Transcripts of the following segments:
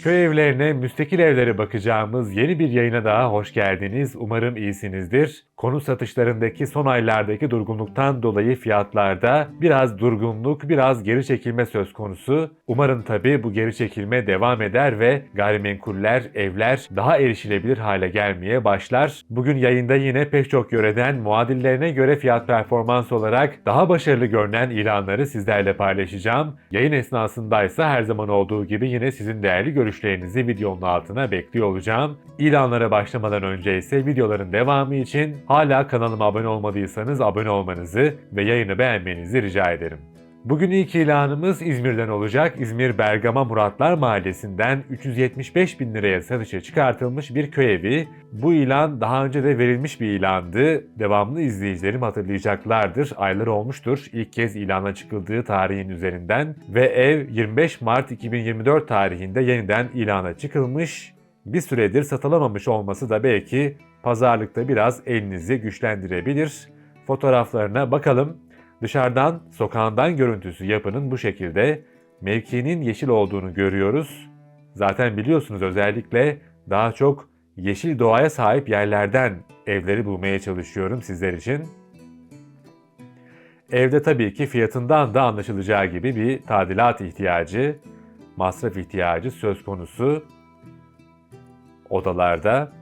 Köy evlerine, müstakil evlere bakacağımız yeni bir yayına daha hoş geldiniz. Umarım iyisinizdir. Konut satışlarındaki son aylardaki durgunluktan dolayı fiyatlarda biraz durgunluk, biraz geri çekilme söz konusu. Umarım tabii bu geri çekilme devam eder ve gayrimenkuller, evler daha erişilebilir hale gelmeye başlar. Bugün yayında yine pek çok yöreden muadillerine göre fiyat performans olarak daha başarılı görünen ilanları sizlerle paylaşacağım. Yayın esnasındaysa her zaman olduğu gibi yine sizin değerli görüşlerinizi videonun altına bekliyor olacağım. İlanlara başlamadan önce ise videoların devamı için hala kanalıma abone olmadıysanız abone olmanızı ve yayını beğenmenizi rica ederim. Bugün ilk ilanımız İzmir'den olacak. İzmir Bergama Muratlar Mahallesi'nden 375 bin liraya satışa çıkartılmış bir köy evi. Bu ilan daha önce de verilmiş bir ilandı. Devamlı izleyicilerim hatırlayacaklardır. Aylar olmuştur ilk kez ilana çıkıldığı tarihin üzerinden ve ev 25 Mart 2024 tarihinde yeniden ilana çıkılmış. Bir süredir satılamamış olması da belki pazarlıkta biraz elinizi güçlendirebilir. Fotoğraflarına bakalım. Dışarıdan, sokağından görüntüsü yapının bu şekilde mevkinin yeşil olduğunu görüyoruz. Zaten biliyorsunuz özellikle daha çok yeşil doğaya sahip yerlerden evleri bulmaya çalışıyorum sizler için. Evde tabii ki fiyatından da anlaşılacağı gibi bir tadilat ihtiyacı, masraf ihtiyacı söz konusu. Odalarda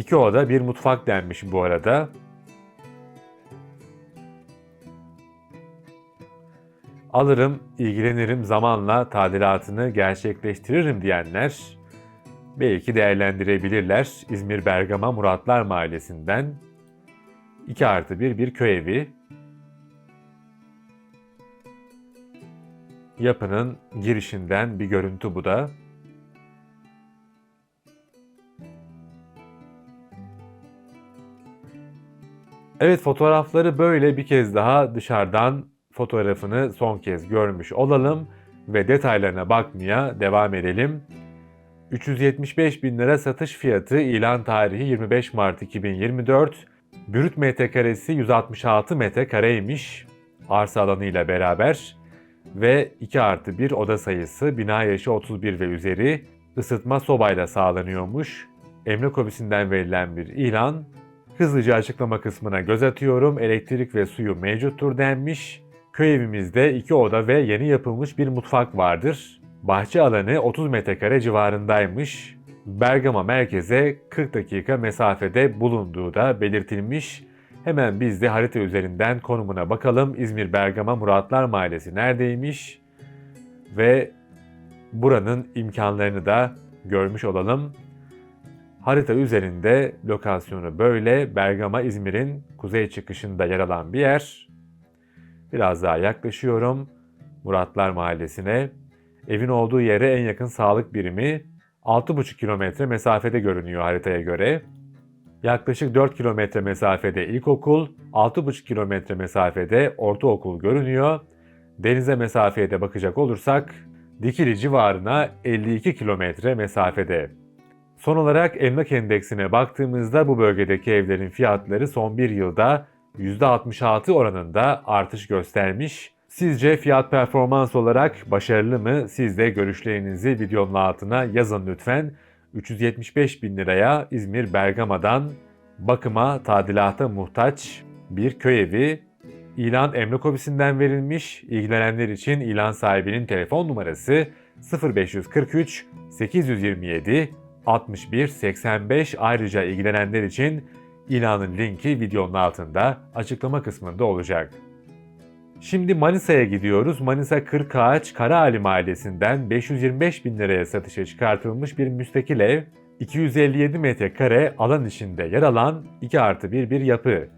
İki oda bir mutfak denmiş bu arada. Alırım, ilgilenirim, zamanla tadilatını gerçekleştiririm diyenler belki değerlendirebilirler. İzmir Bergama Muratlar Mahallesi'nden 2 artı 1 bir köy evi. Yapının girişinden bir görüntü bu da. Evet fotoğrafları böyle bir kez daha dışarıdan fotoğrafını son kez görmüş olalım ve detaylarına bakmaya devam edelim. 375 bin lira satış fiyatı ilan tarihi 25 Mart 2024. Brüt metrekaresi 166 metrekareymiş arsa alanıyla beraber ve 2 artı 1 oda sayısı bina yaşı 31 ve üzeri ısıtma sobayla sağlanıyormuş. Emlak ofisinden verilen bir ilan Hızlıca açıklama kısmına göz atıyorum. Elektrik ve suyu mevcuttur denmiş. Köy evimizde iki oda ve yeni yapılmış bir mutfak vardır. Bahçe alanı 30 metrekare civarındaymış. Bergama merkeze 40 dakika mesafede bulunduğu da belirtilmiş. Hemen biz de harita üzerinden konumuna bakalım. İzmir Bergama Muratlar Mahallesi neredeymiş? Ve buranın imkanlarını da görmüş olalım. Harita üzerinde lokasyonu böyle Bergama İzmir'in kuzey çıkışında yer alan bir yer. Biraz daha yaklaşıyorum Muratlar Mahallesi'ne. Evin olduğu yere en yakın sağlık birimi 6,5 kilometre mesafede görünüyor haritaya göre. Yaklaşık 4 kilometre mesafede ilkokul, 6,5 kilometre mesafede ortaokul görünüyor. Denize mesafeye de bakacak olursak Dikili civarına 52 kilometre mesafede. Son olarak emlak endeksine baktığımızda bu bölgedeki evlerin fiyatları son bir yılda %66 oranında artış göstermiş. Sizce fiyat performans olarak başarılı mı? Siz de görüşlerinizi videonun altına yazın lütfen. 375 bin liraya İzmir Bergama'dan bakıma, tadilata muhtaç bir köy evi. İlan emlak ofisinden verilmiş. İlgilenenler için ilan sahibinin telefon numarası 0543 827 6185 ayrıca ilgilenenler için ilanın linki videonun altında açıklama kısmında olacak. Şimdi Manisa'ya gidiyoruz. Manisa Kırkağaç Karaali Mahallesi'nden 525 bin liraya satışa çıkartılmış bir müstakil ev, 257 metrekare alan içinde yer alan 2 artı 1 bir yapı.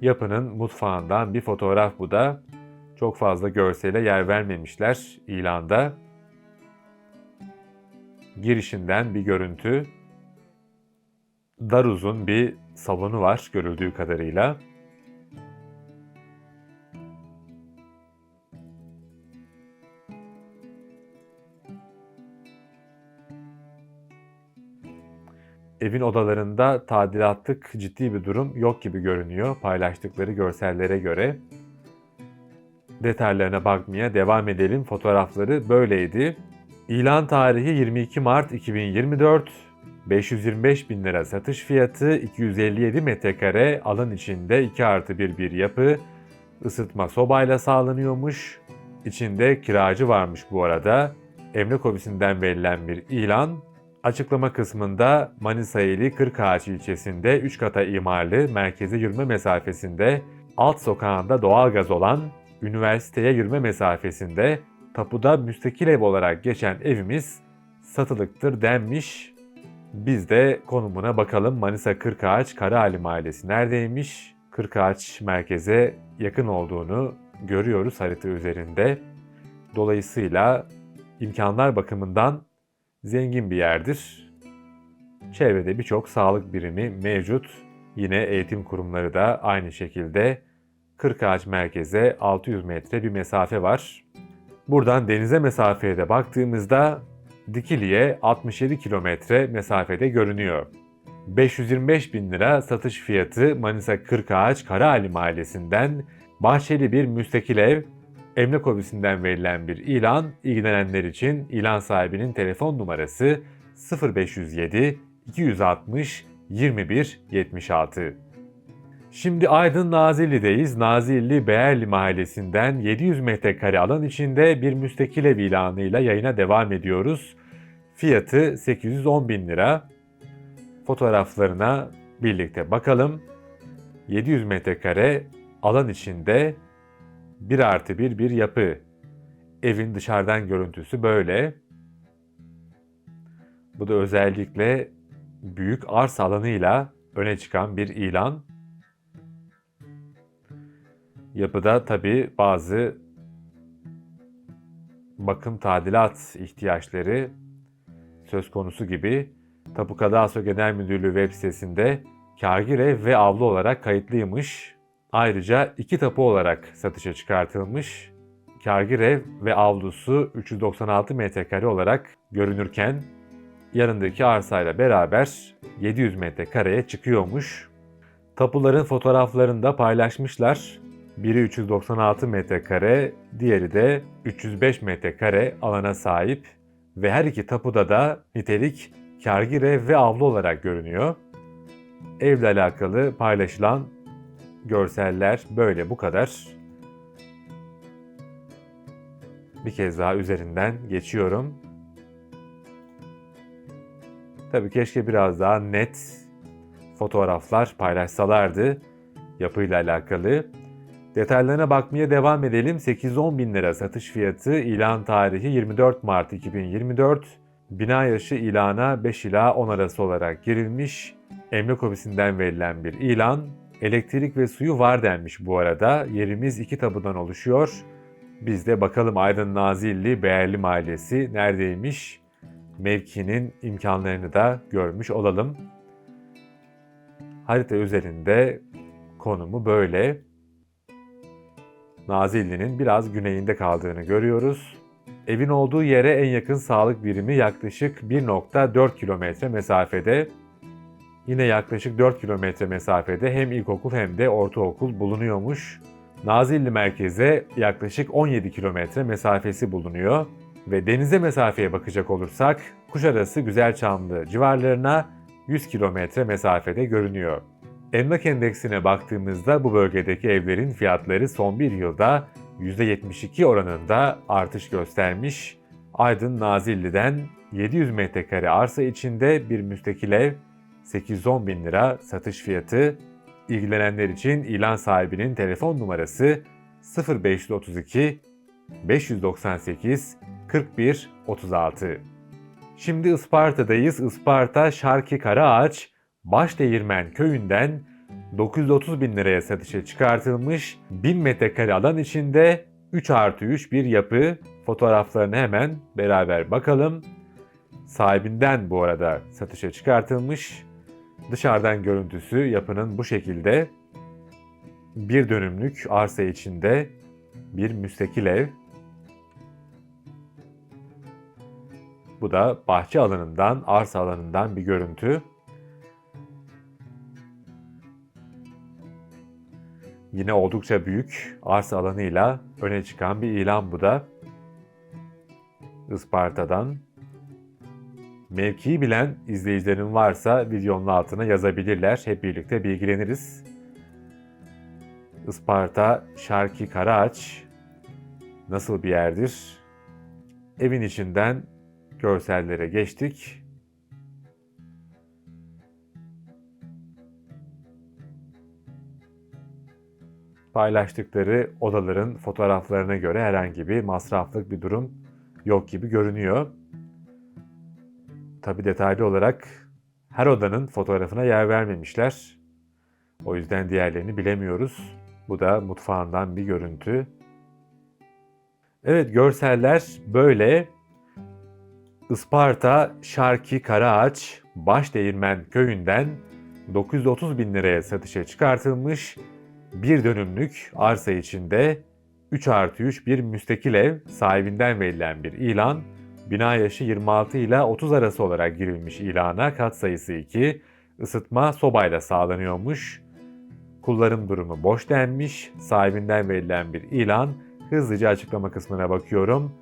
Yapının mutfağından bir fotoğraf bu da. Çok fazla görsele yer vermemişler ilanda girişinden bir görüntü. Dar uzun bir salonu var görüldüğü kadarıyla. Evin odalarında tadilatlık ciddi bir durum yok gibi görünüyor paylaştıkları görsellere göre. detaylarına bakmaya devam edelim. Fotoğrafları böyleydi. İlan tarihi 22 Mart 2024. 525 bin lira satış fiyatı, 257 metrekare alan içinde 2 artı 1 bir yapı, ısıtma sobayla sağlanıyormuş. İçinde kiracı varmış bu arada. Emlak ofisinden verilen bir ilan. Açıklama kısmında Manisa ili Kırkağaç ilçesinde 3 kata imarlı merkeze yürüme mesafesinde alt sokağında doğalgaz olan üniversiteye yürüme mesafesinde tapuda müstakil ev olarak geçen evimiz satılıktır denmiş. Biz de konumuna bakalım. Manisa Kırkağaç Karaali Mahallesi neredeymiş? Kırkağaç merkeze yakın olduğunu görüyoruz harita üzerinde. Dolayısıyla imkanlar bakımından zengin bir yerdir. Çevrede birçok sağlık birimi mevcut. Yine eğitim kurumları da aynı şekilde Kırkağaç merkeze 600 metre bir mesafe var. Buradan denize mesafeye de baktığımızda Dikili'ye 67 kilometre mesafede görünüyor. 525 bin lira satış fiyatı Manisa Kırkağaç Karaali Mahallesi'nden bahçeli bir müstakil ev, emlak ofisinden verilen bir ilan, ilgilenenler için ilan sahibinin telefon numarası 0507 260 21 76. Şimdi Aydın Nazilli'deyiz. Nazilli Beğerli Mahallesi'nden 700 metrekare alan içinde bir müstakil ev ilanıyla yayına devam ediyoruz. Fiyatı 810 bin lira. Fotoğraflarına birlikte bakalım. 700 metrekare alan içinde 1 artı 1 bir yapı. Evin dışarıdan görüntüsü böyle. Bu da özellikle büyük arsa alanıyla öne çıkan bir ilan. Yapıda tabi bazı bakım tadilat ihtiyaçları söz konusu gibi Tapu Kadastro Genel Müdürlüğü web sitesinde kârgir ev ve avlu olarak kayıtlıymış. Ayrıca iki tapu olarak satışa çıkartılmış. Kârgir ev ve avlusu 396 metrekare olarak görünürken yanındaki arsayla beraber 700 metrekareye çıkıyormuş. Tapuların fotoğraflarını da paylaşmışlar. Biri 396 metrekare, diğeri de 305 metrekare alana sahip ve her iki tapuda da nitelik kârgir ev ve avlu olarak görünüyor. Evle alakalı paylaşılan görseller böyle bu kadar. Bir kez daha üzerinden geçiyorum. Tabii keşke biraz daha net fotoğraflar paylaşsalardı yapıyla alakalı. Detaylarına bakmaya devam edelim. 810 bin lira satış fiyatı, ilan tarihi 24 Mart 2024. Bina yaşı ilana 5 ila 10 arası olarak girilmiş. Emlak ofisinden verilen bir ilan. Elektrik ve suyu var denmiş bu arada. Yerimiz iki tabudan oluşuyor. Biz de bakalım Aydın Nazilli Beğerli Mahallesi neredeymiş? Mevkinin imkanlarını da görmüş olalım. Harita üzerinde konumu böyle. Nazilli'nin biraz güneyinde kaldığını görüyoruz. Evin olduğu yere en yakın sağlık birimi yaklaşık 1.4 kilometre mesafede. Yine yaklaşık 4 kilometre mesafede hem ilkokul hem de ortaokul bulunuyormuş. Nazilli merkeze yaklaşık 17 kilometre mesafesi bulunuyor ve denize mesafeye bakacak olursak Kuşadası Güzelçamlı civarlarına 100 kilometre mesafede görünüyor. Emlak endeksine baktığımızda bu bölgedeki evlerin fiyatları son bir yılda %72 oranında artış göstermiş. Aydın Nazilli'den 700 metrekare arsa içinde bir müstakil ev 810 bin lira satış fiyatı. İlgilenenler için ilan sahibinin telefon numarası 0532 598 41 36. Şimdi Isparta'dayız. Isparta Şarki Karaağaç Başdeğirmen köyünden 930 bin liraya satışa çıkartılmış 1000 metrekare alan içinde 3 artı 3 bir yapı. Fotoğraflarını hemen beraber bakalım. Sahibinden bu arada satışa çıkartılmış. Dışarıdan görüntüsü yapının bu şekilde. Bir dönümlük arsa içinde bir müstakil ev. Bu da bahçe alanından, arsa alanından bir görüntü. Yine oldukça büyük arsa alanıyla öne çıkan bir ilan bu da. Isparta'dan. Mevkiyi bilen izleyicilerin varsa videonun altına yazabilirler. Hep birlikte bilgileniriz. Isparta Şarki Karaağaç nasıl bir yerdir? Evin içinden görsellere geçtik. Paylaştıkları odaların fotoğraflarına göre herhangi bir masraflık bir durum yok gibi görünüyor. Tabi detaylı olarak her odanın fotoğrafına yer vermemişler. O yüzden diğerlerini bilemiyoruz. Bu da mutfağından bir görüntü. Evet görseller böyle. Isparta Şarki Karaağaç Başdeğirmen köyünden 930 bin liraya satışa çıkartılmış bir dönümlük arsa içinde 3 artı 3 bir müstakil ev sahibinden verilen bir ilan, bina yaşı 26 ile 30 arası olarak girilmiş ilana kat sayısı 2, ısıtma sobayla sağlanıyormuş, kullanım durumu boş denmiş, sahibinden verilen bir ilan, hızlıca açıklama kısmına bakıyorum.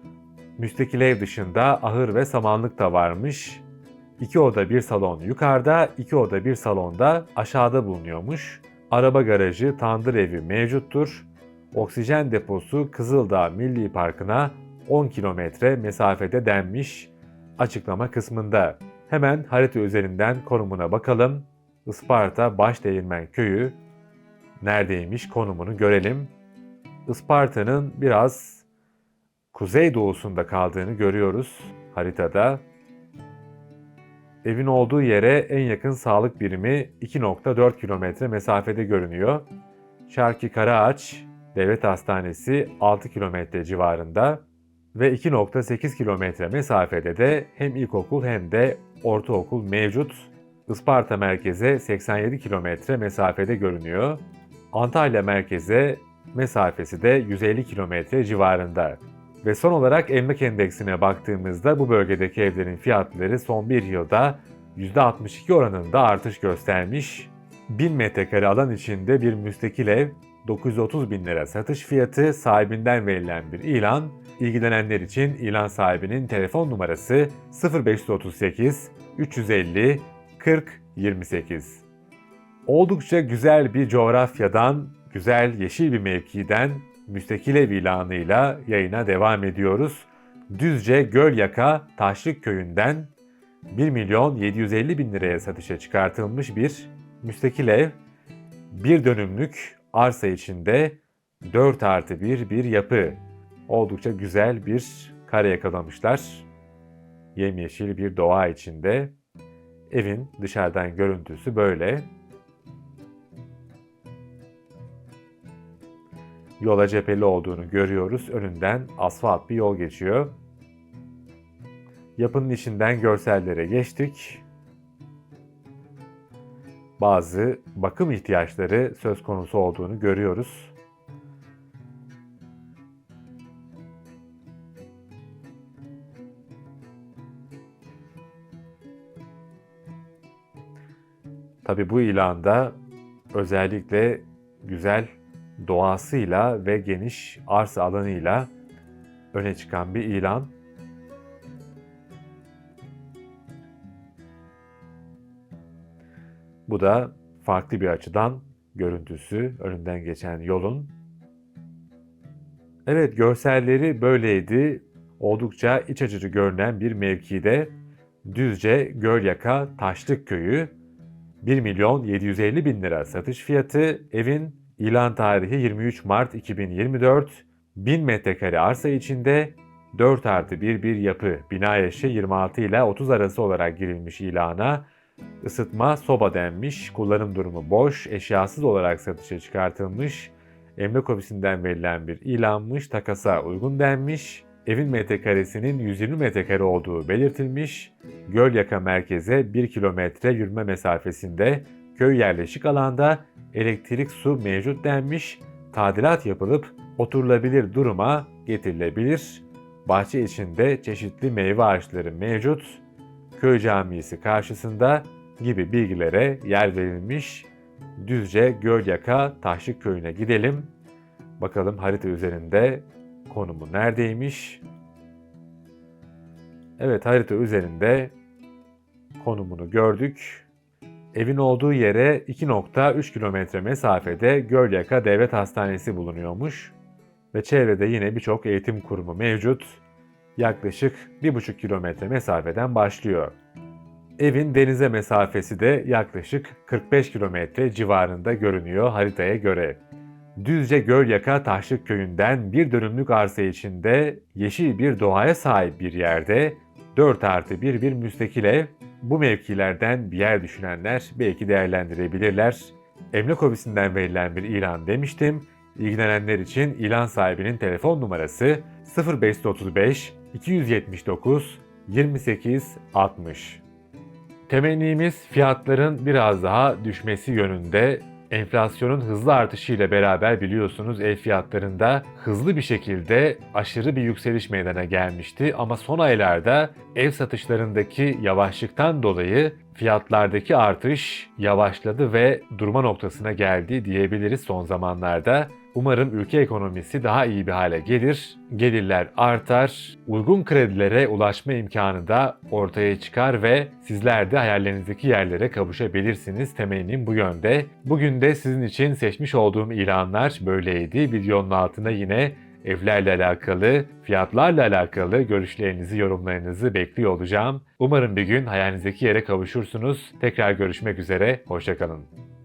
Müstakil ev dışında ahır ve samanlık da varmış. İki oda bir salon yukarıda, iki oda bir salonda aşağıda bulunuyormuş. Araba garajı, tandır evi mevcuttur. Oksijen deposu Kızıldağ Milli Parkı'na 10 kilometre mesafede denmiş açıklama kısmında. Hemen harita üzerinden konumuna bakalım. Isparta Başdeğirmen Köyü neredeymiş konumunu görelim. Isparta'nın biraz kuzeydoğusunda kaldığını görüyoruz haritada. Evin olduğu yere en yakın sağlık birimi 2.4 kilometre mesafede görünüyor. Şarki Karaağaç Devlet Hastanesi 6 kilometre civarında ve 2.8 kilometre mesafede de hem ilkokul hem de ortaokul mevcut. Isparta merkeze 87 kilometre mesafede görünüyor. Antalya merkeze mesafesi de 150 kilometre civarında. Ve son olarak emlak endeksine baktığımızda bu bölgedeki evlerin fiyatları son bir yılda %62 oranında artış göstermiş. 1000 metrekare alan içinde bir müstakil ev 930 bin lira satış fiyatı sahibinden verilen bir ilan. İlgilenenler için ilan sahibinin telefon numarası 0538 350 40 28. Oldukça güzel bir coğrafyadan, güzel yeşil bir mevkiden müstakil ev ilanıyla yayına devam ediyoruz. Düzce Gölyaka Taşlık Köyü'nden 1 milyon 750 bin liraya satışa çıkartılmış bir müstakil ev, bir dönümlük arsa içinde 4 artı 1 bir yapı. Oldukça güzel bir kare yakalamışlar. Yemyeşil bir doğa içinde. Evin dışarıdan görüntüsü böyle. Yola cepheli olduğunu görüyoruz. Önünden asfalt bir yol geçiyor. Yapının içinden görsellere geçtik. Bazı bakım ihtiyaçları söz konusu olduğunu görüyoruz. Tabi bu ilanda özellikle güzel doğasıyla ve geniş arsa alanıyla öne çıkan bir ilan. Bu da farklı bir açıdan görüntüsü önünden geçen yolun. Evet görselleri böyleydi. Oldukça iç açıcı görünen bir mevkide Düzce Gölyaka Taşlık Köyü 1 milyon 750 bin lira satış fiyatı evin İlan tarihi 23 Mart 2024. 1000 metrekare arsa içinde 4 artı 1 bir yapı, bina yaşı 26 ile 30 arası olarak girilmiş ilana, ısıtma soba denmiş, kullanım durumu boş, eşyasız olarak satışa çıkartılmış, emlak ofisinden verilen bir ilanmış, takasa uygun denmiş, evin metrekaresinin 120 metrekare olduğu belirtilmiş, Gölyaka merkeze 1 kilometre yürüme mesafesinde köy yerleşik alanda elektrik su mevcut denmiş, tadilat yapılıp oturulabilir duruma getirilebilir. Bahçe içinde çeşitli meyve ağaçları mevcut. Köy camisi karşısında gibi bilgilere yer verilmiş. Düzce Gölyaka Taşlık Köyü'ne gidelim. Bakalım harita üzerinde konumu neredeymiş? Evet harita üzerinde konumunu gördük. Evin olduğu yere 2.3 kilometre mesafede Gölyaka Devlet Hastanesi bulunuyormuş. Ve çevrede yine birçok eğitim kurumu mevcut. Yaklaşık 1,5 kilometre mesafeden başlıyor. Evin denize mesafesi de yaklaşık 45 kilometre civarında görünüyor haritaya göre. Düzce Gölyaka Taşlık Köyü'nden bir dönümlük arsa içinde yeşil bir doğaya sahip bir yerde 4 artı 1 bir müstakil ev bu mevkilerden bir yer düşünenler belki değerlendirebilirler. Emlak ofisinden verilen bir ilan demiştim. İlgilenenler için ilan sahibinin telefon numarası 0535 279 28 60. Temennimiz fiyatların biraz daha düşmesi yönünde. Enflasyonun hızlı artışıyla beraber biliyorsunuz ev fiyatlarında hızlı bir şekilde aşırı bir yükseliş meydana gelmişti ama son aylarda ev satışlarındaki yavaşlıktan dolayı fiyatlardaki artış yavaşladı ve durma noktasına geldi diyebiliriz son zamanlarda. Umarım ülke ekonomisi daha iyi bir hale gelir, gelirler artar, uygun kredilere ulaşma imkanı da ortaya çıkar ve sizler de hayallerinizdeki yerlere kavuşabilirsiniz. Temennim bu yönde. Bugün de sizin için seçmiş olduğum ilanlar böyleydi. Videonun altına yine evlerle alakalı, fiyatlarla alakalı görüşlerinizi, yorumlarınızı bekliyor olacağım. Umarım bir gün hayalinizdeki yere kavuşursunuz. Tekrar görüşmek üzere, hoşçakalın.